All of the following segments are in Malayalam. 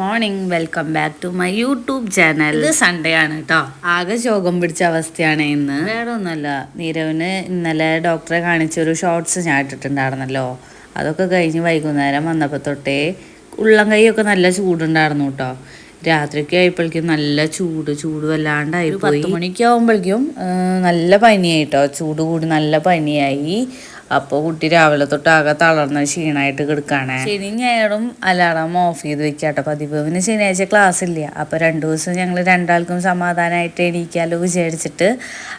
Morning welcome back to my YouTube channel ഇത് സൺഡേ ആണ് കേട്ടോ ആകെ ശോകം പിടിച്ച അവസ്ഥയാണ് ഇന്ന്. വേറെ ഒന്നുമല്ല നീരവിന് ഇന്നലെ ഡോക്ടറെ കാണിച്ചൊരു ഷോർട്സ് ഞാൻ ഇട്ടിട്ടുണ്ടായിരുന്നല്ലോ. അതൊക്കെ കഴിഞ്ഞ് വൈകുന്നേരം വന്നപ്പോൾ തൊട്ടേ ഉള്ളം കൈയൊക്കെ നല്ല ചൂടുണ്ടായിരുന്നു കേട്ടോ രാത്രിക്ക് ആയപ്പോഴേക്കും നല്ല ചൂട് ചൂട് വല്ലാണ്ടായി പത്ത് മണിക്ക് ആകുമ്പോഴേക്കും നല്ല പനിയായിട്ടോ ചൂട് കൂടി നല്ല പനിയായി. അപ്പോൾ കുട്ടി രാവിലെ തൊട്ട് ആകെ തളർന്ന ക്ഷീണമായിട്ട് കിടക്കുകയാണ് ശനി ഞായറും അലാറം ഓഫ് ചെയ്ത് വെക്കാട്ടോ പതിവ്. പിന്നെ ശനിയാഴ്ച ക്ലാസ് ഇല്ല. അപ്പോൾ രണ്ട് ദിവസം ഞങ്ങൾ രണ്ടാൾക്കും സമാധാനമായിട്ട് എണീക്കാലോ വിചാരിച്ചിട്ട്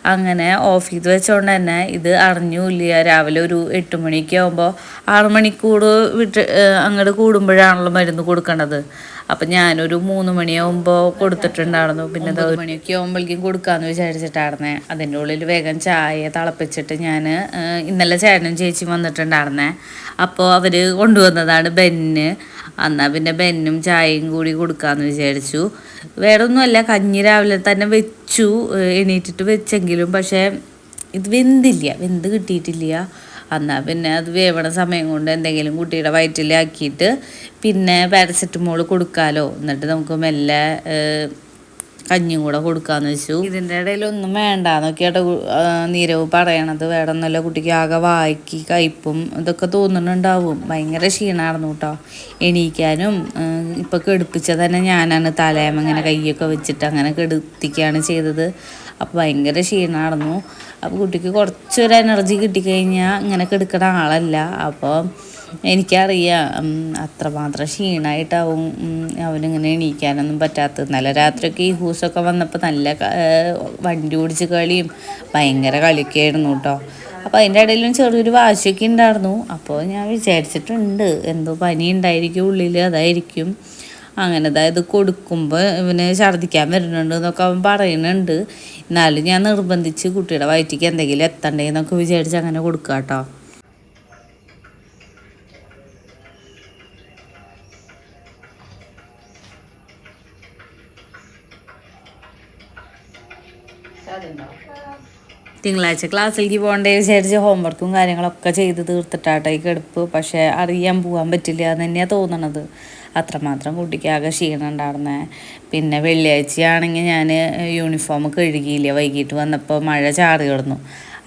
അങ്ങനെ ഓഫ് ചെയ്ത് വെച്ചോണ്ട് തന്നെ ഇത് അറിഞ്ഞൂല്ല രാവിലെ ഒരു എട്ട് മണിയൊക്കെ ആകുമ്പോൾ ആറ് മണിക്കൂർ വിട്ട് അങ്ങോട്ട് കൂടുമ്പോഴാണല്ലോ മരുന്ന് കൊടുക്കേണ്ടത് അപ്പം ഞാനൊരു മൂന്ന് മണിയാകുമ്പോൾ കൊടുത്തിട്ടുണ്ടായിരുന്നു. പിന്നെ ഒരു മണിയൊക്കെ ആകുമ്പോഴേക്കും കൊടുക്കാമെന്ന് വിചാരിച്ചിട്ടായിരുന്നേ. അതിന്റെ ഉള്ളിൽ വേഗം ചായ തിളപ്പിച്ചിട്ട് ഞാൻ ഇന്നലെ ചേട്ടനും ചേച്ചി വന്നിട്ടുണ്ടായിരുന്നേ. അപ്പോൾ അവർ കൊണ്ടുവന്നതാണ് ബെന്ന്. എന്നാൽ പിന്നെ ബെന്നും ചായയും കൂടി കൊടുക്കാന്ന് വിചാരിച്ചു. വേറെ ഒന്നുമല്ല കഞ്ഞി രാവിലെ തന്നെ വെച്ചു എണീറ്റിട്ട് വെച്ചെങ്കിലും. പക്ഷേ ഇത് വെന്തില്ല. വെന്ത് കിട്ടിയിട്ടില്ല. എന്നാൽ പിന്നെ അത് വേവണ സമയം കൊണ്ട് എന്തെങ്കിലും കുട്ടിയുടെ വയറ്റിലാക്കിയിട്ട് പിന്നെ പാരസെറ്റമോൾ കൊടുക്കാമല്ലോ എന്നിട്ട് നമുക്ക് മെല്ലെ കഞ്ഞിയും കൂടെ കൊടുക്കാന്ന് വെച്ചു. ഇതിന്റെ ഇടയിൽ ഒന്നും വേണ്ടാന്നൊക്കെയാട്ടോ നീരവ് പറയണത്. വേണമെന്നല്ല കുട്ടിക്ക് ആകെ വായിക്ക് കയ്പും ഇതൊക്കെ തോന്നുന്നുണ്ടാവും. ഭയങ്കര ക്ഷീണമായിരുന്നു കേട്ടോ. എണീക്കാനും ഇപ്പം കെടുപ്പിച്ച തന്നെ ഞാനാണ് തലേമ ഇങ്ങനെ കൈയൊക്കെ വെച്ചിട്ട് അങ്ങനെ കെടുത്തിക്കുകയാണ് ചെയ്തത്. അപ്പോൾ ഭയങ്കര ക്ഷീണമായിരുന്നു അപ്പോൾ കുട്ടിക്ക് കുറച്ചൊരു എനർജി കിട്ടിക്കഴിഞ്ഞാൽ ഇങ്ങനെ കിടക്കുന്ന ആളല്ല. അപ്പോൾ എനിക്കറിയാം അത്രമാത്രം ക്ഷീണമായിട്ടാവും അവനിങ്ങനെ എണീക്കാനൊന്നും പറ്റാത്തത്. നല്ല രാത്രിയൊക്കെ ഈ ഹൂസൊക്കെ വന്നപ്പോൾ നല്ല വണ്ടി ഓടിച്ച് കളിയും ഭയങ്കര കളിക്കായിരുന്നു കേട്ടോ അപ്പോൾ അതിന്റെ ഇടയിലും ചെറിയൊരു വാശിയൊക്കെ ഉണ്ടായിരുന്നു. അപ്പോൾ ഞാൻ വിചാരിച്ചിട്ടുണ്ട് എന്തോ പനി ഉണ്ടായിരിക്കും ഉള്ളിൽ അതായിരിക്കും. അങ്ങനെ അതായത് കൊടുക്കുമ്പോൾ ഇവന് ഛർദ്ദിക്കാൻ വരുന്നുണ്ട് എന്നൊക്കെ അവൻ പറയുന്നുണ്ട്. എന്നാലും ഞാൻ നിർബന്ധിച്ച് കുട്ടിയുടെ വയറ്റിക്ക് എന്തെങ്കിലും എത്തണ്ടേ എന്നൊക്കെ വിചാരിച്ച് അങ്ങനെ കൊടുക്കുക കേട്ടോ തിങ്കളാഴ്ച ക്ലാസ്സിലേക്ക് പോകണ്ടേ വിചാരിച്ച് ഹോംവർക്കും കാര്യങ്ങളൊക്കെ ചെയ്ത് തീർത്തിട്ടാട്ടെ ഈ കിടപ്പ്. പക്ഷേ അറിയാൻ പോകാൻ പറ്റില്ല എന്ന് തന്നെയാണ് തോന്നണത്. അത്രമാത്രം കുട്ടിക്ക് ആകെ ക്ഷീണം ഉണ്ടായിരുന്നത് പിന്നെ വെള്ളിയാഴ്ചയാണെങ്കിൽ ഞാൻ യൂണിഫോം കഴുകിയില്ല. വൈകിട്ട് വന്നപ്പോൾ മഴ ചാറി കിടന്നു.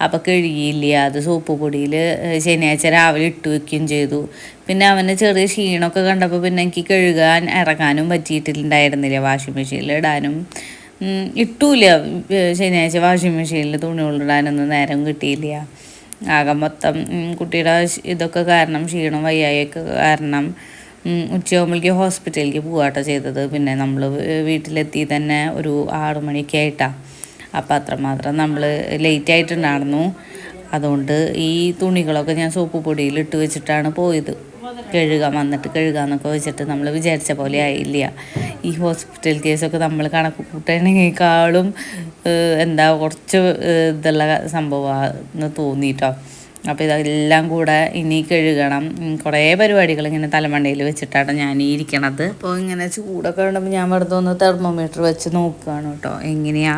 അപ്പോൾ കഴുകിയില്ല. അത് സോപ്പ് പൊടിയിൽ ശനിയാഴ്ച രാവിലെ ഇട്ട് വെക്കുകയും ചെയ്തു. പിന്നെ അവന് ചെറിയ ക്ഷീണമൊക്കെ കണ്ടപ്പോൾ പിന്നെ എനിക്ക് കഴുകാൻ ഇറങ്ങാനും പറ്റിയിട്ടുണ്ടായിരുന്നില്ല. വാഷിംഗ് മെഷീനിൽ ഇടാനും. ഇട്ടൂല ശനിയാഴ്ച വാഷിംഗ് മെഷീനിൽ തുണികളിടാനൊന്നും നേരം കിട്ടിയില്ല. ആകെ മൊത്തം കുട്ടിയുടെ ഇതൊക്കെ കാരണം ക്ഷീണം വയ്യായൊക്കെ കാരണം ഉച്ചയാകുമ്പോഴേക്ക് ഹോസ്പിറ്റലിലേക്ക് പോവാട്ടോ ചെയ്തത്. പിന്നെ നമ്മൾ വീട്ടിലെത്തി തന്നെ ഒരു ആറു മണിയൊക്കെ ആയിട്ടാണ് അപ്പോൾ അത്രമാത്രം നമ്മൾ ലേറ്റ് ആയിട്ടുണ്ടായിരുന്നു. അതുകൊണ്ട് ഈ തുണികളൊക്കെ ഞാൻ സോപ്പ് പൊടിയിൽ ഇട്ട് വെച്ചിട്ടാണ് പോയത്. കഴുകാൻ വന്നിട്ട് കഴുകാന്നൊക്കെ വെച്ചിട്ട് നമ്മൾ വിചാരിച്ച പോലെ ആയില്ല. ഈ ഹോസ്പിറ്റൽ കേസൊക്കെ നമ്മൾ കണക്ക് കൂട്ടണേക്കാളും എന്താ കുറച്ച് ഇതുള്ള സംഭവമാണെന്ന് തോന്നിയിട്ടോ അപ്പോൾ ഇതെല്ലാം കൂടെ ഇനി കഴുകണം. കുറേ പരിപാടികൾ ഇങ്ങനെ തലമണ്ടയിൽ വെച്ചിട്ടാണ് ഞാൻ ഇരിക്കണത്. അപ്പോൾ ഇങ്ങനെ ചൂടൊക്കെ ഉണ്ടപ്പോൾ ഞാൻ വെറുതെ ഒന്ന് തെർമോമീറ്റർ വെച്ച് നോക്കുകയാണ് കേട്ടോ. എങ്ങനെയാ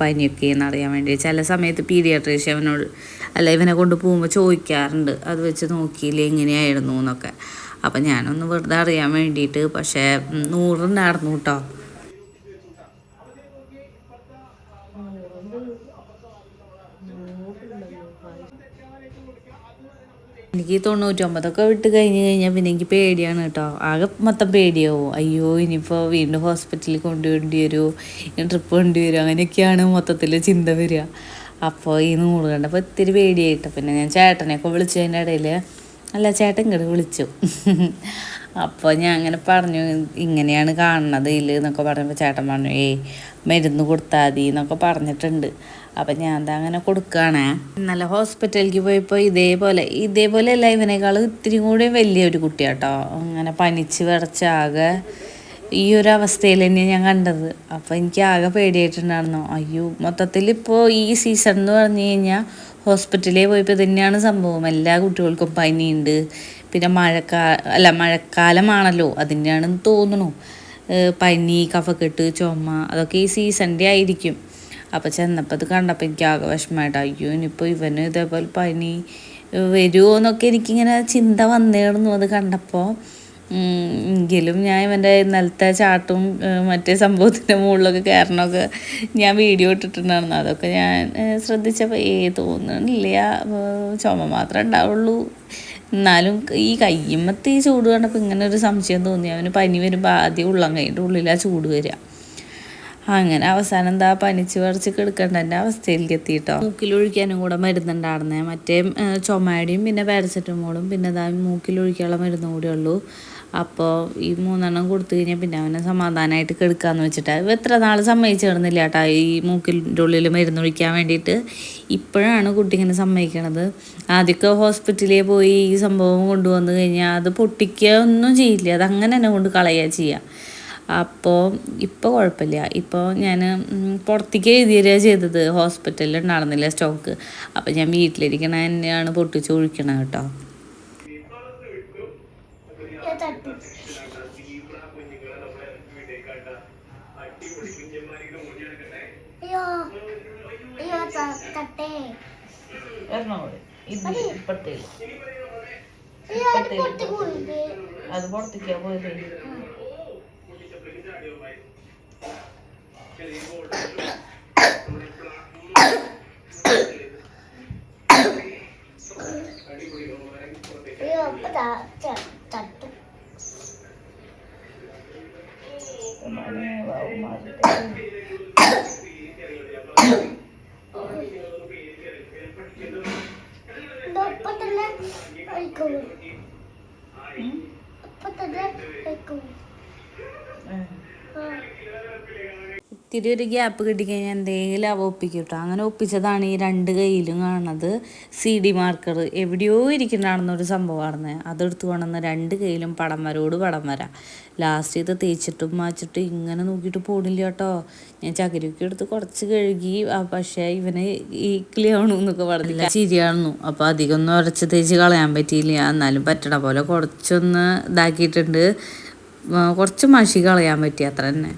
പനിയൊക്കെ എന്നറിയാൻ വേണ്ടി. ചില സമയത്ത് പീഡിയാട്രീഷ്യൻ അവനോട് അല്ല ഇവനെ കൊണ്ട് പോകുമ്പോൾ ചോദിക്കാറുണ്ട്. അത് വെച്ച് നോക്കിയില്ലേ എങ്ങനെയായിരുന്നു എന്നൊക്കെ. അപ്പം ഞാനൊന്ന് വെറുതെ അറിയാൻ വേണ്ടിയിട്ട് പക്ഷേ നൂറുണ്ടായിരുന്നു കേട്ടോ. എനിക്ക് തൊണ്ണൂറ്റൊമ്പതൊക്കെ വിട്ട് കഴിഞ്ഞ് കഴിഞ്ഞാൽ പിന്നെ എനിക്ക് പേടിയാണ് കേട്ടോ. ആകെ മൊത്തം പേടിയാവും. അയ്യോ ഇനിയിപ്പോൾ വീണ്ടും ഹോസ്പിറ്റലിൽ കൊണ്ടുവേണ്ടി വരുമോ ട്രിപ്പ് കൊണ്ടുവരുമോ അങ്ങനെയൊക്കെയാണ് മൊത്തത്തിൽ ചിന്ത വരിക. അപ്പോൾ ഈ നൂറ് കണ്ടപ്പോൾ ഇത്തിരി പേടിയായിട്ട് പിന്നെ ഞാൻ ചേട്ടനെയൊക്കെ വിളിച്ചതിന്റെ ഇടയിൽ അല്ല ചേട്ടൻ ഇങ്ങോട്ട് വിളിച്ചു. അപ്പോൾ ഞാൻ അങ്ങനെ പറഞ്ഞു ഇങ്ങനെയാണ് കാണുന്നത് ഇതിൽ എന്നൊക്കെ പറഞ്ഞപ്പോൾ ചേട്ടൻ പറഞ്ഞു ഏയ് മരുന്ന് കൊടുത്താൽ മതി എന്നൊക്കെ പറഞ്ഞിട്ടുണ്ട്. അപ്പം ഞാൻ എന്താ അങ്ങനെ കൊടുക്കുകയാണ് ഇന്നലെ ഹോസ്പിറ്റലിലേക്ക് പോയപ്പോൾ ഇതേപോലെ ഇതേപോലെ അല്ല ഇതിനേക്കാൾ ഇത്തിരി കൂടി വലിയൊരു കുട്ടിയാട്ടോ. അങ്ങനെ പനിച്ച് വിറച്ചാകെ ഈ ഒരു അവസ്ഥയിൽ തന്നെയാണ് ഞാൻ കണ്ടത്. അപ്പോൾ എനിക്ക് ആകെ പേടിയായിട്ടുണ്ടായിരുന്നു. അയ്യോ മൊത്തത്തിൽ ഇപ്പോൾ ഈ സീസൺ എന്ന് പറഞ്ഞു കഴിഞ്ഞാൽ ഹോസ്പിറ്റലിൽ പോയപ്പോൾ തന്നെയാണ് സംഭവം. എല്ലാ കുട്ടികൾക്കും പനിയുണ്ട്. പിന്നെ മഴക്കാ അല്ല മഴക്കാലമാണല്ലോ അതിന്റെയാണെന്ന് തോന്നുന്നു. പനി കഫക്കെട്ട് ചുമ അതൊക്കെ ഈ സീസണിന്റെ ആയിരിക്കും. അപ്പോൾ ചെന്നപ്പോൾ അത് കണ്ടപ്പോൾ എനിക്ക് ആകെ വിഷമമായിട്ട് അയ്യോ ഇനിയിപ്പോൾ ഇവന് ഇതേപോലെ പനി വരുമോ എന്നൊക്കെ എനിക്കിങ്ങനെ ചിന്ത വന്നേർന്നു അത് കണ്ടപ്പോൾ എങ്കിലും ഞാൻ ഇവന്റെ ഇന്നലത്തെ ചാട്ടും മറ്റേ സംഭവത്തിന്റെ മുകളിലൊക്കെ കയറണമൊക്കെ ഞാൻ വീഡിയോ ഇട്ടിട്ടുണ്ടായിരുന്നു. അതൊക്കെ ഞാൻ ശ്രദ്ധിച്ചപ്പോൾ ഏ തോന്നുന്നില്ല ചുമ മാത്രമേ ഉണ്ടാവുള്ളൂ. എന്നാലും ഈ കയ്യമ്മത്ത് ഈ ചൂട് കണ്ടപ്പോൾ ഇങ്ങനെ ഒരു സംശയം തോന്നി. അവന് പനി വരുമ്പോൾ ആദ്യം ഉള്ളം കൈന്റെ ഉള്ളിലാണ് ചൂട് വരിക അങ്ങനെ അവസാനം എന്താ പനിച്ച് പറിച്ച് കിടക്കേണ്ട. അവസ്ഥയിലേക്ക് എത്തിയിട്ടോ മൂക്കിലൊഴിക്കാനും കൂടെ മരുന്നുണ്ടായിരുന്നേ. മറ്റേ ചുമയുടെയും പിന്നെ പാരസെറ്റമോളും പിന്നെ ഇതാ മൂക്കിലൊഴിക്കാനുള്ള മരുന്നും കൂടെ ഉള്ളൂ. അപ്പോൾ ഈ മൂന്നെണ്ണം കൊടുത്തു കഴിഞ്ഞാൽ പിന്നെ അവനെ സമാധാനമായിട്ട് കിടക്കാന്ന് വെച്ചിട്ട്. അത് എത്ര നാൾ സമ്മതിച്ചു കിടന്നില്ല കേട്ടോ ഈ മൂക്കിന്റെ ഉള്ളിൽ മരുന്ന് ഒഴിക്കാൻ വേണ്ടിയിട്ട്. ഇപ്പോഴാണ് കുട്ടി ഇങ്ങനെ സമ്മതിക്കണത്. ആദ്യമൊക്കെ ഹോസ്പിറ്റലിൽ പോയി ഈ സംഭവം കൊണ്ടുവന്നു കഴിഞ്ഞാൽ അത് പൊട്ടിക്കുക ഒന്നും ചെയ്യില്ല. അത് അങ്ങനെ തന്നെ കൊണ്ട് കളയുക ചെയ്യുക അപ്പോൾ ഇപ്പോൾ കുഴപ്പമില്ല. ഇപ്പോൾ ഞാൻ പുറത്തേക്ക് എഴുതി തരിക ചെയ്തത്. ഹോസ്പിറ്റലിൽ ഉണ്ടായിരുന്നില്ല സ്റ്റോക്ക്. അപ്പോൾ ഞാൻ വീട്ടിലിരിക്കണ തന്നെയാണ് പൊട്ടിച്ച് ഒഴിക്കണത് കേട്ടോ ഞാൻ തട്ടി അയ്യോ തട്ടേ ഇത് അയ്യോ അത്. പുറത്തേക്കാ പോയത്. അയ്യോ അപ്പൊ ത- കഴിക്കും തട്ടു ഇത് അപ്പൊ തന്നെ കഴിക്കുള്ളൂ അപ്പൊ തന്നെ കഴിക്കുള്ളൂ ആ ഇത്തിരി ഒരു ഗ്യാപ്പ് കിട്ടിക്കഴിഞ്ഞാൽ എന്തെങ്കിലും അവ ഒപ്പിക്കും കേട്ടോ അങ്ങനെ ഒപ്പിച്ചതാണ് ഈ രണ്ട് കയ്യിലും കാണുന്നത്. സി ഡി മാർക്കർ എവിടെയോ ഇരിക്കണ്ടാണെന്നൊരു സംഭവമാണെന്ന്. അതെടുത്ത് കൊണ്ടുവന്ന് രണ്ട് കയ്യിലും പടം വരോട് പടം വരാം. ലാസ്റ്റ് ഇത് തേച്ചിട്ടും മാച്ചിട്ടും ഇങ്ങനെ നോക്കിയിട്ട് പോണില്ല കേട്ടോ. ഞാൻ ചകിരിയൊക്കെ എടുത്ത് കുറച്ച് കഴുകി പക്ഷേ ഇവനെ ഈ ആണു എന്നൊക്കെ പറഞ്ഞില്ല ശരിയാണെന്നു അപ്പോൾ അധികം ഒന്നും ഉരച്ച് തേച്ച് കളയാൻ പറ്റിയില്ല. എന്നാലും പറ്റണ പോലെ കുറച്ചൊന്ന് ഇതാക്കിയിട്ടുണ്ട്. കുറച്ച് മഷി കളയാൻ പറ്റി അത്ര തന്നെ.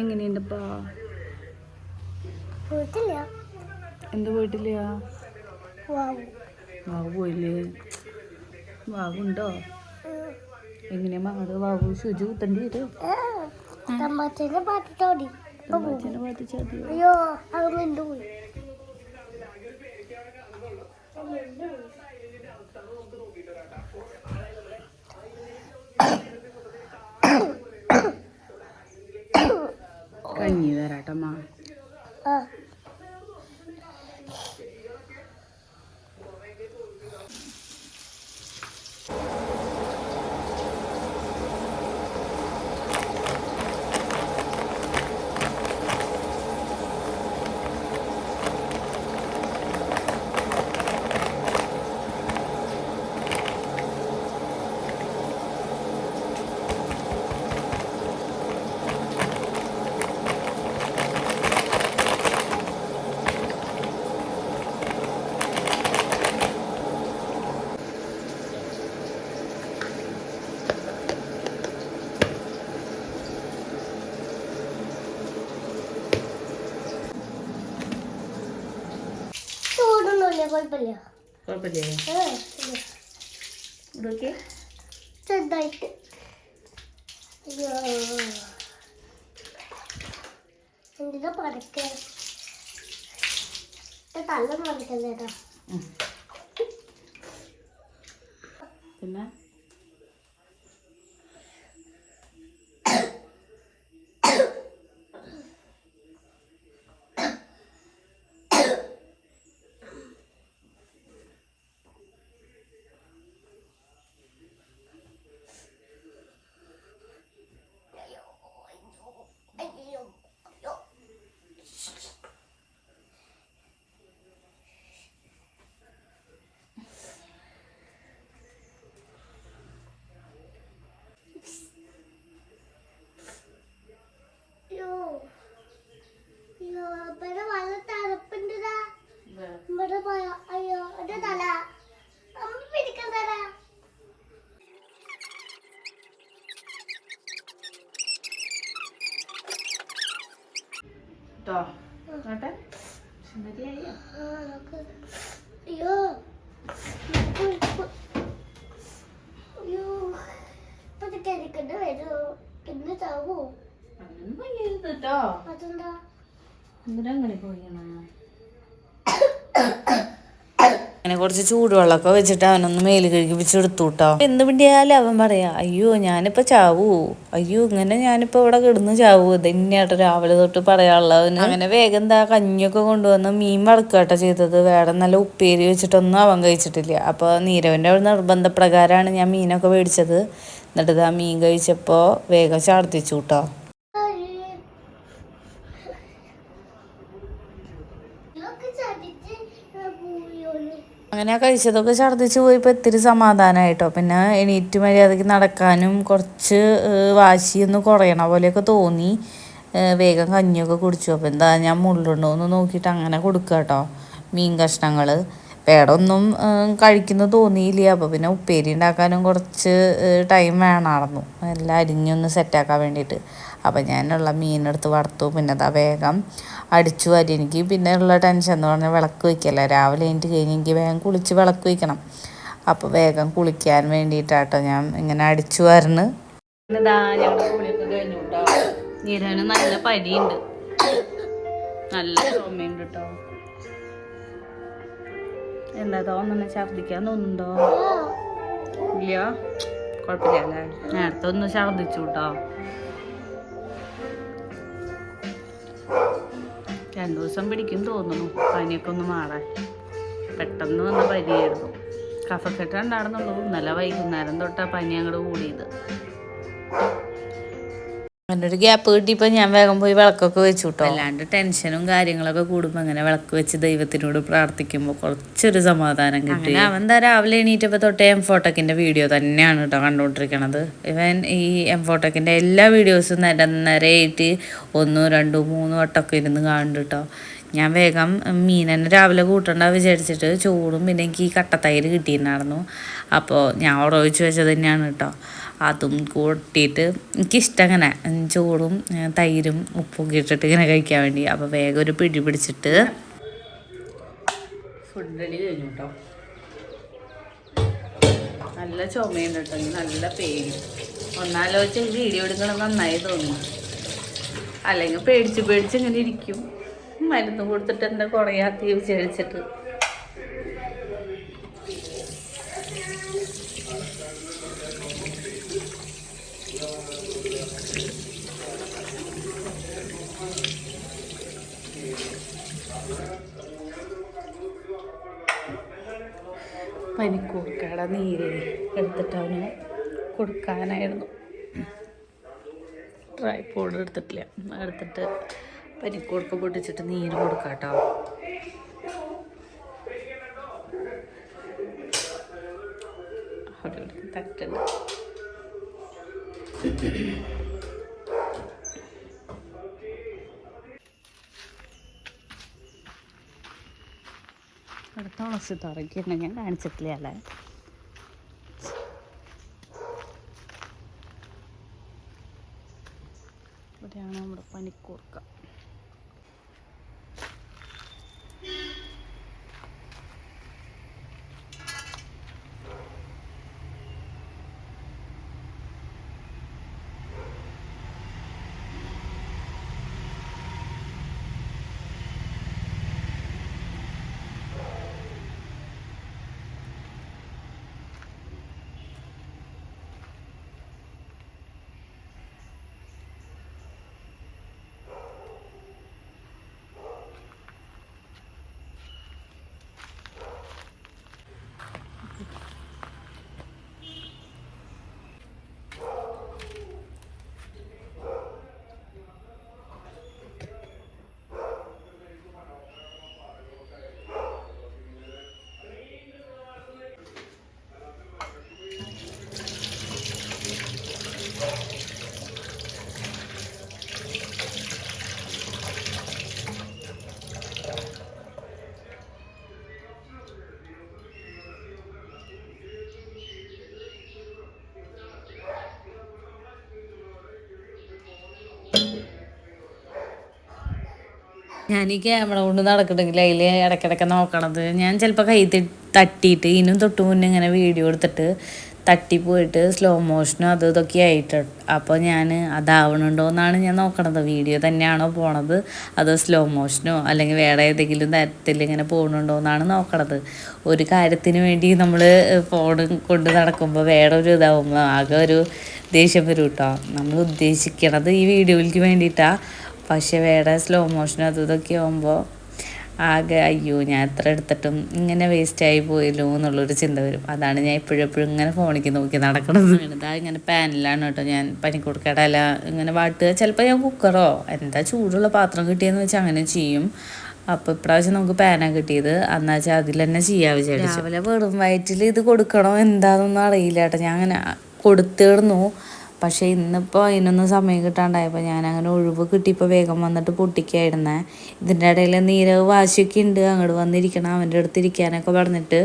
എങ്ങനെയുണ്ടപ്പാ എന്ത് പോയിട്ടില്ല? വാവ്. പോയില്ലേ? വാവുണ്ടോ? എങ്ങനെയാ മകൾ വാവു ശുചി കുത്തണ്ടി വരും? പാട്ട് ചാടി അയ്യോ അത് മിണ്ടു പോയി. കഞ്ഞി തരാട്ടമ്മ ആ കുഴപ്പമില്ല കുഴപ്പമില്ലേ ഏ, ഇല്ല. ഇതൊക്കെ ചെറുതായിട്ട് അയ്യോ എന്തിനാ പടക്ക തള്ള പടക്കല്ലേട്ടാ പിന്നെ അങ്ങനെ കുറച്ച് ചൂടുവെള്ളമൊക്കെ വെച്ചിട്ട് അവനൊന്ന് മേൽ കഴുകിപ്പിച്ച് എടുത്തു കേട്ടോ എന്ത് പിണ്ടിയാലും അവൻ പറയാ അയ്യോ ഞാനിപ്പോ ചാവൂ. അയ്യോ ഇങ്ങനെ ഞാനിപ്പോ ഇവിടെ കിടന്ന് ചാവൂ. ഇതന്നെയാട്ടോ രാവിലെ തൊട്ട് പറയാനുള്ളവന് അങ്ങനെ വേഗം എന്താ കഞ്ഞിയൊക്കെ കൊണ്ടുവന്ന് മീൻ വറുക്കാട്ടോ ചെയ്തത്. വേറെ നല്ല ഉപ്പേരി വെച്ചിട്ടൊന്നും അവൻ കഴിച്ചിട്ടില്ല. അപ്പൊ നീരവന്റെ ഒരു നിർബന്ധപ്രകാരമാണ് ഞാൻ മീനൊക്കെ മേടിച്ചത്. എന്നിട്ട് ആ മീൻ കഴിച്ചപ്പോ വേഗം ചാർത്തിച്ചു കേട്ടോ അയ്യേ. ഇതൊക്കെ ചതിച്ച് പോയോന്ന് അങ്ങനെ കഴിച്ചതൊക്കെ ഛർദ്ദിച്ച് പോയപ്പോൾ ഇത്തിരി സമാധാനമായിട്ടോ പിന്നെ എണീറ്റ് മര്യാദയ്ക്ക് നടക്കാനും കുറച്ച് വാശിയൊന്ന് കുറയണ പോലെയൊക്കെ തോന്നി. വേഗം കഞ്ഞിയൊക്കെ കുടിച്ചു. അപ്പോൾ എന്താ ഞാൻ മുള്ളുണ്ടോ എന്ന് നോക്കിയിട്ട് അങ്ങനെ കൊടുക്കുക കേട്ടോ മീൻ കഷ്ണങ്ങൾ ഒന്നും കഴിക്കുന്നു തോന്നിയില്ല. അപ്പോൾ പിന്നെ ഉപ്പേരി ഉണ്ടാക്കാനും കുറച്ച് ടൈം വേണമായിരുന്നു എല്ലാം അരിഞ്ഞൊന്ന് സെറ്റാക്കാൻ വേണ്ടിയിട്ട്. അപ്പോൾ ഞാനുള്ള മീനെടുത്ത് വറുത്തു. പിന്നെ അതാ വേഗം അടിച്ചു വാരി. എനിക്ക് പിന്നെ ഉള്ള ടെൻഷൻ എന്ന് പറഞ്ഞാൽ വിളക്ക് വയ്ക്കല്ല. രാവിലെ എനിക്ക് കഴിഞ്ഞ് എനിക്ക് വേഗം കുളിച്ച് വിളക്ക് വയ്ക്കണം. അപ്പോൾ വേഗം കുളിക്കാൻ വേണ്ടിയിട്ടാട്ടോ ഞാൻ ഇങ്ങനെ അടിച്ചു വരണ് നല്ല പരിയുണ്ട് നല്ല ചുമയുണ്ട് കേട്ടോ എന്താ തോന്നുന്നു ഛർദിക്കാൻ തോന്നുന്നുണ്ടോ? ഇല്ല. കുഴപ്പമില്ല നേരത്തെ ഒന്ന് ഛർദിച്ചു കേട്ടോ രണ്ടു ദിവസം പിടിക്കും തോന്നുന്നു. പനിയൊക്കെ ഒന്ന് മാറാൻ. പെട്ടെന്ന് വന്ന പനിയായിരുന്നു. കഫക്കെട്ട് ഉണ്ടായിരുന്നുള്ളൂ ഇന്നലെ വൈകുന്നേരം തൊട്ടാ പനി അങ്ങോട്ട് കൂടിയത്. ഒരു ഗ്യാപ്പ് കിട്ടിയപ്പോ ഞാൻ വേഗം പോയി വിളക്കൊക്കെ വെച്ചു കേട്ടോ അല്ലാണ്ട് ടെൻഷനും കാര്യങ്ങളൊക്കെ കൂടുമ്പോൾ അങ്ങനെ വിളക്ക് വെച്ച് ദൈവത്തിനോട് പ്രാർത്ഥിക്കുമ്പോൾ കുറച്ചൊരു സമാധാനം കിട്ടി. അവൻ എന്താ രാവിലെ എണീറ്റപ്പോ തൊട്ട് എം ഫോട്ടോക്കിന്റെ വീഡിയോ തന്നെയാണ് കേട്ടോ കണ്ടുകൊണ്ടിരിക്കണത് ഇവൻ ഈ എം ഫോട്ടോക്കിന്റെ എല്ലാ വീഡിയോസും നിരന്നരയായിട്ട് ഒന്നും രണ്ടും മൂന്നും വട്ടമൊക്കെ ഇരുന്ന് കാണുന്നുണ്ട് കേട്ടോ ഞാൻ വേഗം മീനെന്നെ രാവിലെ കൂട്ടണ്ട വിചാരിച്ചിട്ട് ചൂടും പിന്നെ എനിക്ക് ഈ കട്ടത്തൈര് കിട്ടിയിട്ടുണ്ടായിരുന്നു. അപ്പോൾ ഞാൻ ഉറവിച്ച് വെച്ചത് തന്നെയാണ് കേട്ടോ അതും കൂട്ടിയിട്ട് എനിക്കിഷ്ടം അങ്ങനെ ചോറും തൈരും ഉപ്പൊക്കെ ഇട്ടിട്ട് ഇങ്ങനെ കഴിക്കാൻ വേണ്ടി. അപ്പോൾ വേഗം ഒരു പിടി പിടിച്ചിട്ട് ഫുഡ് റെഡി കഴിഞ്ഞു കേട്ടോ നല്ല ചുമയുണ്ട് കേട്ടോ. നല്ല പേടി. ഒന്നാലോചിച്ച് വീഡിയോ എടുക്കണം നന്നായി തോന്നി അല്ലെങ്കിൽ പേടിച്ച് പേടിച്ച് ഇങ്ങനെ ഇരിക്കും. മരുന്ന് കൊടുത്തിട്ട് എന്താ കുറയാത്ത വിചാരിച്ചിട്ട്. പനിക്കൂർക്കയുടെ നീര് എടുത്തിട്ട് അവന് കൊടുക്കാനായിരുന്നു പൗഡർ എടുത്തിട്ടില്ല. എടുത്തിട്ട് പനിക്കൂർക്ക പൊട്ടിച്ചിട്ട് നീര് കൊടുക്കാം കേട്ടോ അവിടെ ഒരു തട്ടുണ്ട്. അവിടെ തുളസി തുറക്കിയിട്ടുണ്ട് ഞാൻ കാണിച്ചിട്ടില്ല അല്ലേ? ഞാൻ ഈ ക്യാമറ കൊണ്ട് നടക്കണമെങ്കിൽ അതിൽ ഇടയ്ക്കിടയ്ക്ക് നോക്കണത്. ഞാൻ ചിലപ്പോൾ കൈ തട്ടിയിട്ട് ഇനും തൊട്ട് മുന്നേ ഇങ്ങനെ വീഡിയോ എടുത്തിട്ട് തട്ടി പോയിട്ട് സ്ലോ മോഷനും അതും ഇതൊക്കെ ആയിട്ട്. അപ്പോൾ ഞാൻ അതാവണുണ്ടോ എന്നാണ് ഞാൻ നോക്കണത്. വീഡിയോ തന്നെയാണോ പോണത്? അതോ സ്ലോ മോഷനോ അല്ലെങ്കിൽ വേറെ ഏതെങ്കിലും തരത്തിൽ ഇങ്ങനെ പോകണുണ്ടോ എന്നാണ് നോക്കണത്. ഒരു കാര്യത്തിന് വേണ്ടി നമ്മൾ ഫോൺ കൊണ്ട് നടക്കുമ്പോൾ വേറെ ഒരു ഇതാവുമ്പോൾ ആകെ ഒരു ദേഷ്യം വരും കേട്ടോ നമ്മൾ ഉദ്ദേശിക്കണത് ഈ വീഡിയോയ്ക്ക് വേണ്ടിയിട്ടാണ് പക്ഷെ വേറെ സ്ലോ മോഷനും അതും ഇതൊക്കെ ആകുമ്പോൾ ആകെ അയ്യോ ഞാൻ എത്ര എടുത്തിട്ടും ഇങ്ങനെ വേസ്റ്റായി പോയല്ലോ എന്നുള്ളൊരു ചിന്ത വരും. അതാണ് ഞാൻ എപ്പോഴും ഇങ്ങനെ ഫോണിലേക്ക് നോക്കി നടക്കണത് ഇതാ ഇങ്ങനെ പാനിലാണ് കേട്ടോ ഞാൻ പനിക്കൂർക്കയുടെ ഇല ഇങ്ങനെ വാട്ടുക. ചിലപ്പോൾ ഞാൻ കുക്കറോ എന്താ ചൂടുള്ള പാത്രം കിട്ടിയെന്ന് വെച്ചാൽ അങ്ങനെ ചെയ്യും. അപ്പോൾ ഇപ്രാവശ്യം നമുക്ക് പാനാണ് കിട്ടിയത്. അന്നാ വെച്ചാൽ അതിൽ തന്നെ ചെയ്യാൻ വിചാരിച്ചു. രാവിലെ വെറും വയറ്റിൽ ഇത് കൊടുക്കണോ എന്താണെന്നൊന്നും അറിയില്ല കേട്ടോ. ഞാൻ അങ്ങനെ കൊടുത്തിടുന്നു പക്ഷേ ഇന്നിപ്പോൾ അതിനൊന്നും സമയം കിട്ടാണ്ടായപ്പോൾ ഞാൻ അങ്ങനെ ഒഴിവ് കിട്ടിയപ്പോൾ വേഗം വന്നിട്ട് പൊട്ടിക്കായിരുന്നേ. ഇതിന്റെ ഇടയിൽ നീരവ് വാശിയൊക്കെ ഉണ്ട്. അങ്ങോട്ട് വന്നിരിക്കണം. അവന്റെ അടുത്ത് ഇരിക്കാനൊക്കെ പറഞ്ഞിട്ട്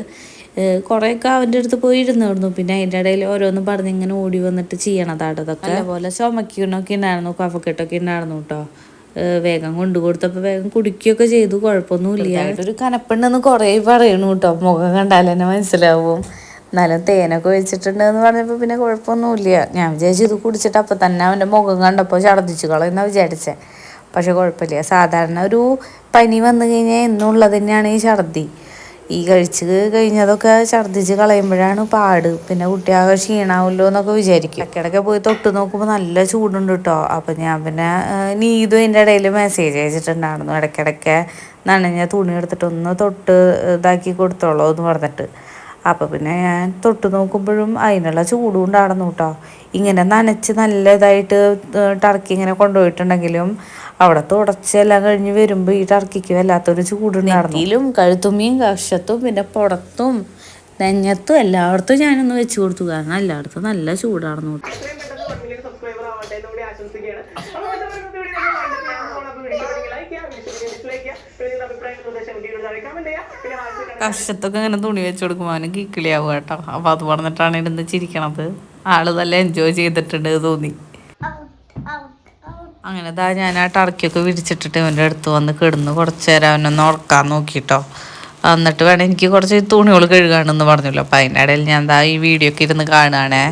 കുറേയൊക്കെ അവന്റെ അടുത്ത് പോയി ഇരുന്നിരുന്നു പിന്നെ അതിന്റെ ഇടയിൽ ഓരോന്നും പറഞ്ഞ് ഇങ്ങനെ ഓടി വന്നിട്ട് ചെയ്യണതാട്ടോ ഇതൊക്കെ. അതുപോലെ ചുമക്കണൊക്കെ ഉണ്ടായിരുന്നു. കഫക്കെട്ടൊക്കെ ഉണ്ടായിരുന്നു കേട്ടോ വേഗം കൊണ്ടു കൊടുത്തപ്പോൾ വേഗം കുടിക്കുകയൊക്കെ ചെയ്തു. കുഴപ്പമൊന്നുമില്ല. ഒരു കനപ്പുണ്ടെന്ന് കുറേ പറയണു കേട്ടോ മുഖം കണ്ടാൽ തന്നെ മനസ്സിലാവും. എന്നാലും തേനൊക്കെ വെച്ചിട്ടുണ്ട് എന്ന് പറഞ്ഞപ്പോൾ പിന്നെ കുഴപ്പമൊന്നുമില്ല. ഞാൻ വിചാരിച്ചു ഇത് കുടിച്ചിട്ട് അപ്പം തന്നെ അവന്റെ മുഖം കണ്ടപ്പോൾ ഛർദ്ദിച്ചു കളയെന്നാണ് വിചാരിച്ചേ. പക്ഷെ കുഴപ്പമില്ല. സാധാരണ ഒരു പനി വന്നു കഴിഞ്ഞാൽ എന്നുള്ളത് തന്നെയാണ് ഈ ഛർദി ഈ കഴിച്ച് കഴിഞ്ഞതൊക്കെ ഛർദ്ദിച്ച് കളയുമ്പോഴാണ് പാട്. പിന്നെ കുട്ടി ആകെ ക്ഷീണാവുമല്ലോ എന്നൊക്കെ വിചാരിക്കും. ഇടയ്ക്കിടയ്ക്ക് പോയി തൊട്ട് നോക്കുമ്പോൾ നല്ല ചൂടുണ്ട് കേട്ടോ അപ്പം ഞാൻ പിന്നെ നീതു എന്റെ ഇടയിൽ മെസ്സേജ് അയച്ചിട്ടുണ്ടായിരുന്നു. ഇടയ്ക്കിടയ്ക്ക് നനഞ്ഞ തുണി എടുത്തിട്ട് ഒന്ന് തൊട്ട് ഇതാക്കി കൊടുത്തോളൂ എന്ന് പറഞ്ഞിട്ട്. അപ്പോൾ പിന്നെ ഞാൻ തൊട്ട് നോക്കുമ്പോഴും അതിനുള്ള ചൂടും ഉണ്ടായിരുന്നു കേട്ടോ ഇങ്ങനെ നനച്ച് നല്ല ഇതായിട്ട് ടർക്കി ഇങ്ങനെ കൊണ്ടുപോയിട്ടുണ്ടെങ്കിലും അവിടെ തുടച്ചെല്ലാം കഴിഞ്ഞ് വരുമ്പോൾ ഈ ടർക്കിക്ക് വല്ലാത്തൊരു ചൂടുണ്ടായിരുന്നു. കഴുത്തുമ്മിയും കക്ഷത്തും പിന്നെ പുറത്തും നെഞ്ഞത്തും എല്ലായിടത്തും ഞാനൊന്ന് വെച്ച് കൊടുത്തു. കാരണം എല്ലായിടത്തും നല്ല ചൂടായിരുന്നു കേട്ടോ എത്രയും പെട്ടെന്ന് one million subscriber ആവട്ടെ എന്ന് കൂടി ആശംസിക്കുകയാണ്. അപ്പോൾ മറ്റൊരു വീഡിയോ കാണാം. അപ്പോൾ വീഡിയോ ഇഷ്ടപ്പെട്ടെങ്കിൽ like ചെയ്യുക, ഇഷ്ടപ്പെട്ടെങ്കിൽ dislike ചെയ്യുക. പിന്നെ നിങ്ങളുടെ അഭിപ്രായം നിർദ്ദേശം വീഡിയോ താഴെ comment ചെയ്യുക. കഷത്തൊക്കെ ഇങ്ങനെ തുണി വെച്ച് കൊടുക്കുമ്പോൾ അവന് കിക്കിളിയാവും കേട്ടോ. അപ്പോൾ അത് പറഞ്ഞിട്ടാണ് ഇരുന്ന് ചിരിക്കണത്. ആൾ നല്ല എൻജോയ് ചെയ്തിട്ടുണ്ട് തോന്നി. അങ്ങനെ ദാ ഞാൻ ആ ടർക്കിയൊക്കെ വിരിച്ചിട്ടിട്ട് ഇവന്റെ അടുത്ത് വന്ന് കിടന്ന്. കുറച്ച് നേരം അവനൊന്ന് ഉറക്കാൻ നോക്കിട്ടോ. എന്നിട്ട് വേണം എനിക്ക് കുറച്ച് തുണികൾ കഴുകാണെന്ന് പറഞ്ഞല്ലോ. അപ്പം അതിന്റെ ഇടയിൽ ഞാൻ ദാ ഈ വീഡിയോ ഒക്കെ ഇരുന്ന് കാണുകയാണേ.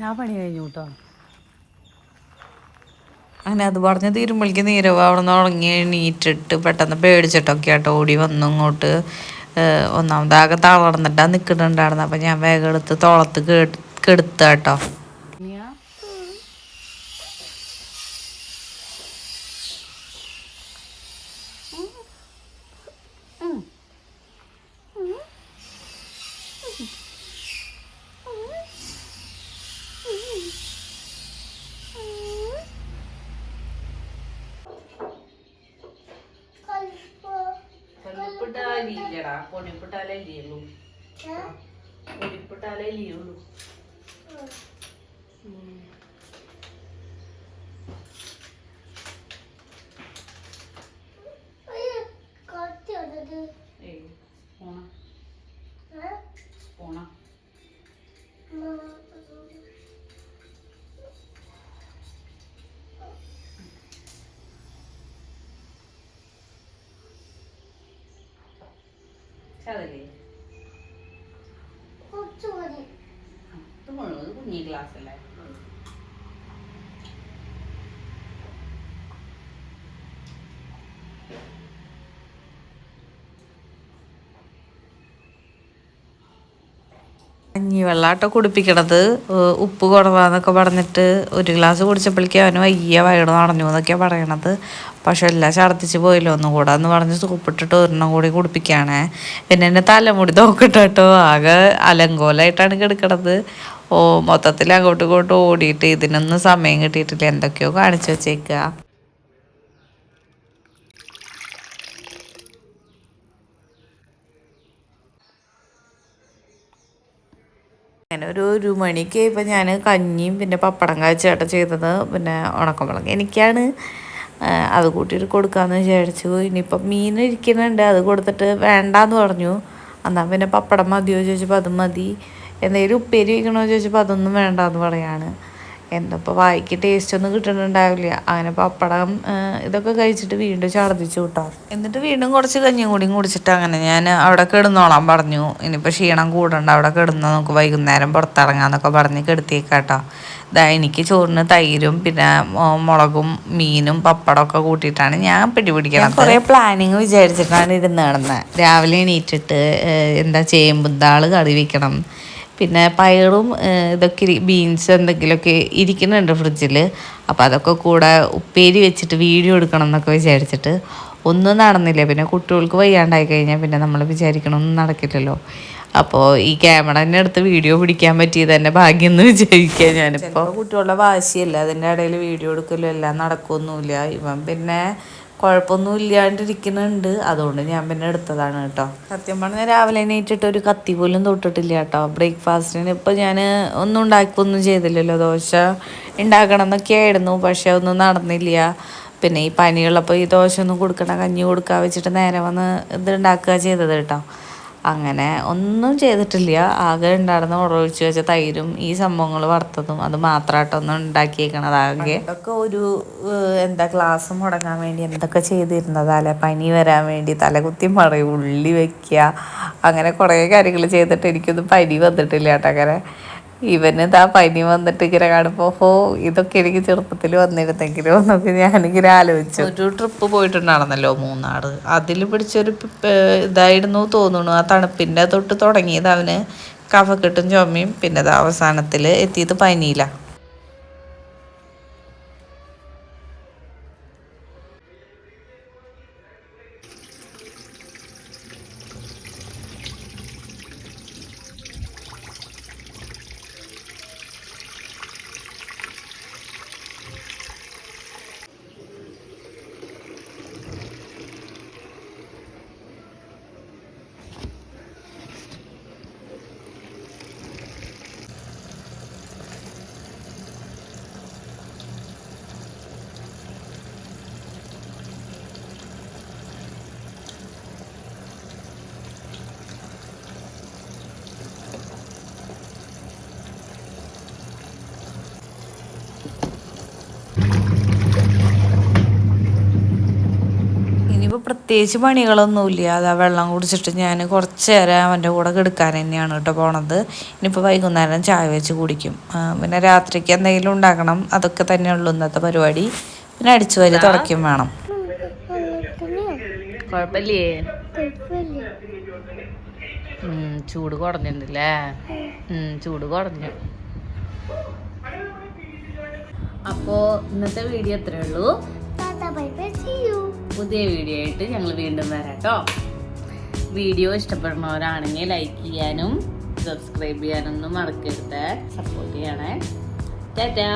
ആ പണി കഴിഞ്ഞു കേട്ടോ അങ്ങനെ അത് പറഞ്ഞ് തീരുമ്പോഴേക്ക് നീരവ് അവിടെ നിന്ന് ഉറങ്ങി എണീറ്റിട്ട് പെട്ടെന്ന് പേടിച്ചിട്ടൊക്കെ ആട്ടോ ഓടി വന്നു ഇങ്ങോട്ട്. ഒന്നാമതാകെ തളർന്നിട്ടാ നിൽക്കുന്നുണ്ടായിരുന്നു അപ്പം ഞാൻ വേഗം എടുത്ത് തോളത്ത് കെടുത്ത കേട്ടോ കൽപ്പോ പൊടിപ്പിട്ടാലില്ലടാ പൊടിപ്പിട്ടാലേ ഉള്ളൂ ഏ പൊടിപ്പിട്ടാലേ ഉള്ളൂ അയ്യോ കത്തി വന്നത് ഏയ് പോണം ഏ മതി ഇത് മുഴുവൻ കുഞ്ഞി ഗ്ലാസ് അല്ലേ? കഞ്ഞി വെള്ളാട്ട കുടിപ്പിക്കണത് ഉപ്പ് കുറവാന്നൊക്കെ പറഞ്ഞിട്ട് ഒരു ഗ്ലാസ് കുടിച്ചപ്പോഴേക്കും അവന് വയ്യ വയറ് നടഞ്ഞു എന്നൊക്കെയാണ് പറയണത്. പക്ഷെ എല്ലാം ഛർദ്ദിച്ച് പോയില്ലോ ഒന്നും കൂടെ എന്ന് പറഞ്ഞ് സൂപ്പിട്ടിട്ട് ഒരെണ്ണം കൂടി കുടിപ്പിക്കുകയാണേ. പിന്നെ എന്റെ തലമുടി നോക്കട്ടെ കേട്ടോ ആകെ അലങ്കോലായിട്ടാണ് കിടക്കണത്. ഓ മൊത്തത്തിൽ അങ്ങോട്ടും ഇങ്ങോട്ടും ഓടിയിട്ട് ഇതിനൊന്നും സമയം കിട്ടിയിട്ടില്ല. എന്തൊക്കെയോ കാണിച്ചു വെച്ചേക്കുക. അങ്ങനെ ഒരു ഒരു മണിക്ക് ഇപ്പം ഞാൻ കഞ്ഞിയും പിന്നെ പപ്പടം കാഴ്ചയായിട്ട് ചെയ്തത് പിന്നെ ഉണക്കമുളക് എനിക്കാണ് അത് കൂട്ടിയിട്ട് കൊടുക്കാമെന്ന് വിചാരിച്ചു. ഇനിയിപ്പം മീൻ ഇരിക്കുന്നുണ്ട് അത് കൊടുത്തിട്ട് വേണ്ടാന്ന് പറഞ്ഞു. എന്നാൽ പിന്നെ പപ്പടം മതിയോ ചോദിച്ചപ്പോൾ അത് മതി. എന്തെങ്കിലും ഉപ്പേരി വയ്ക്കണോ ചോദിച്ചപ്പോൾ അതൊന്നും വേണ്ടാന്ന് പറയാണ്. എന്താ വായിക്കി ടേസ്റ്റ് ഒന്നും കിട്ടുന്നുണ്ടാവില്ല. അങ്ങനെ പപ്പടം ഇതൊക്കെ കഴിച്ചിട്ട് വീണ്ടും ഛർദ്ദിച്ചു കിട്ടാം എന്നിട്ട് വീണ്ടും കുറച്ച് കഞ്ഞിയും കൂടിയും കുടിച്ചിട്ട് അങ്ങനെ ഞാൻ അവിടെ കിടന്നോളാം പറഞ്ഞു. ഇനിയിപ്പോൾ ക്ഷീണം കൂടണ്ട അവിടെ കിടന്ന് നമുക്ക് വൈകുന്നേരം പുറത്തിറങ്ങാന്നൊക്കെ പറഞ്ഞ് കെടുത്തിയേക്കാട്ടോ ഇതാ എനിക്ക് ചോറിന് തൈരും പിന്നെ മുളകും മീനും പപ്പടമൊക്കെ കൂട്ടിയിട്ടാണ് ഞാൻ പിടിപിടിക്കണം കുറേ പ്ലാനിങ് വിചാരിച്ചിട്ടാണ് ഇരുന്ന് കിടന്നത് രാവിലെ എണീറ്റിട്ട് എന്താ ചേമ്പുന്താൾ കറി വെക്കണം. പിന്നെ പയറും ഇതൊക്കെ ബീൻസ് എന്തെങ്കിലുമൊക്കെ ഇരിക്കുന്നുണ്ട് ഫ്രിഡ്ജിൽ അപ്പോൾ അതൊക്കെ കൂടെ ഉപ്പേരി വെച്ചിട്ട് വീഡിയോ എടുക്കണം എന്നൊക്കെ വിചാരിച്ചിട്ട് ഒന്നും നടന്നില്ല. പിന്നെ കുട്ടികൾക്ക് വയ്യാണ്ടായി കഴിഞ്ഞാൽ പിന്നെ നമ്മൾ വിചാരിക്കണമൊന്നും നടക്കില്ലല്ലോ. അപ്പോൾ ഈ ക്യാമറ തന്നെ എടുത്ത് വീഡിയോ പിടിക്കാൻ പറ്റിയത് തന്നെ ഭാഗ്യം എന്ന് വിചാരിക്കുക ഞാനിപ്പോൾ കുട്ടികളുടെ വാശിയല്ല? അതിന്റെ ഇടയിൽ വീഡിയോ എടുക്കലും എല്ലാം നടക്കൊന്നുമില്ല. ഇവൻ പിന്നെ കുഴപ്പമൊന്നും ഇല്ലാണ്ടിരിക്കുന്നുണ്ട് അതുകൊണ്ട് ഞാൻ പിന്നെ എടുത്തതാണ് കേട്ടോ. സത്യം പറഞ്ഞാൽ രാവിലെ എണീറ്റിട്ട് ഒരു കത്തി പോലും തൊട്ടിട്ടില്ല കേട്ടോ. ബ്രേക്ക്ഫാസ്റ്റിന് ഇപ്പം ഞാൻ ഒന്നും ഉണ്ടാക്കൊന്നും ചെയ്തില്ലല്ലോ. ദോശ ഉണ്ടാക്കണം എന്നൊക്കെ ആയിരുന്നു പക്ഷെ ഒന്നും നടന്നില്ല. പിന്നെ ഈ പനിയുള്ളപ്പോൾ ഈ ദോശ ഒന്നും കൊടുക്കണ കഞ്ഞി കൊടുക്കാൻ വെച്ചിട്ട് നേരെ വന്ന് ഇത് ഉണ്ടാക്കുക ചെയ്തത് കേട്ടോ. അങ്ങനെ ഒന്നും ചെയ്തിട്ടില്ല. ആകെ ഉണ്ടായിരുന്ന ഉറവിച്ച് വെച്ച തൈരും ഈ സംഭവങ്ങൾ വറുത്തതും അത് മാത്രമായിട്ടൊന്നും ഉണ്ടാക്കിയേക്കണത് ആകെ. ഒക്കെ ഒരു എന്താ ക്ലാസ് മുടങ്ങാൻ വേണ്ടി എന്തൊക്കെ ചെയ്തിരുന്നതല്ലേ പനി വരാൻ വേണ്ടി തലകുത്തി മറയും ഉള്ളി വെക്കുക അങ്ങനെ കുറേ കാര്യങ്ങൾ ചെയ്തിട്ട് എനിക്കൊന്നും പനി വന്നിട്ടില്ല കേട്ടോ അങ്ങനെ. ഇവന് ഇതാ പനി വന്നിട്ട് ഇങ്ങനെ കാണുമ്പോൾ ഹോ ഇതൊക്കെ എനിക്ക് ചെറുപ്പത്തിൽ വന്നിരുന്നെങ്കിലോ? എന്നൊക്കെ ഞാനിങ്ങനെ ആലോചിച്ചു. ഒരു ട്രിപ്പ് പോയിട്ടുണ്ടായിരുന്നല്ലോ മൂന്നാർ അതിൽ പിടിച്ചൊരു ഇതായിരുന്നു തോന്നുന്നു ആ തണുപ്പിന്റെ തൊട്ട് തുടങ്ങിയത് അവന് കഫക്കെട്ടും ചുമയും. പിന്നെ അവസാനത്തിൽ എത്തിയത് പനിയില്ല ഇനിയിപ്പോൾ പ്രത്യേകിച്ച് പണികളൊന്നുമില്ല. അതാ വെള്ളം കുടിച്ചിട്ട് ഞാൻ കുറച്ച് നേരം അവന്റെ കൂടെ കിടക്കാൻ തന്നെയാണ് കേട്ടോ പോണത്. ഇനിയിപ്പോൾ വൈകുന്നേരം ചായ വെച്ച് കുടിക്കും. പിന്നെ രാത്രിക്ക് എന്തെങ്കിലും ഉണ്ടാക്കണം. അതൊക്കെ തന്നെ തന്നെയുള്ളൂ ഇന്നത്തെ പരിപാടി. പിന്നെ അടിച്ചു വരി തുടയ്ക്കും വേണം. കുഴപ്പമില്ലേ? ചൂട് കുറഞ്ഞിട്ടുണ്ടല്ലേ ചൂട് കുറഞ്ഞു. അപ്പോൾ ഇന്നത്തെ വീഡിയോ അത്രേ ഉള്ളൂ. പുതിയ വീഡിയോ ആയിട്ട് ഞങ്ങൾ വീണ്ടും വരാം കേട്ടോ വീഡിയോ ഇഷ്ടപ്പെടുന്നവരാണെങ്കിൽ ലൈക്ക് ചെയ്യാനും സബ്സ്ക്രൈബ് ചെയ്യാനൊന്നും മറക്കരുത്. സപ്പോർട്ട് ചെയ്യണേ. ടാറ്റാ.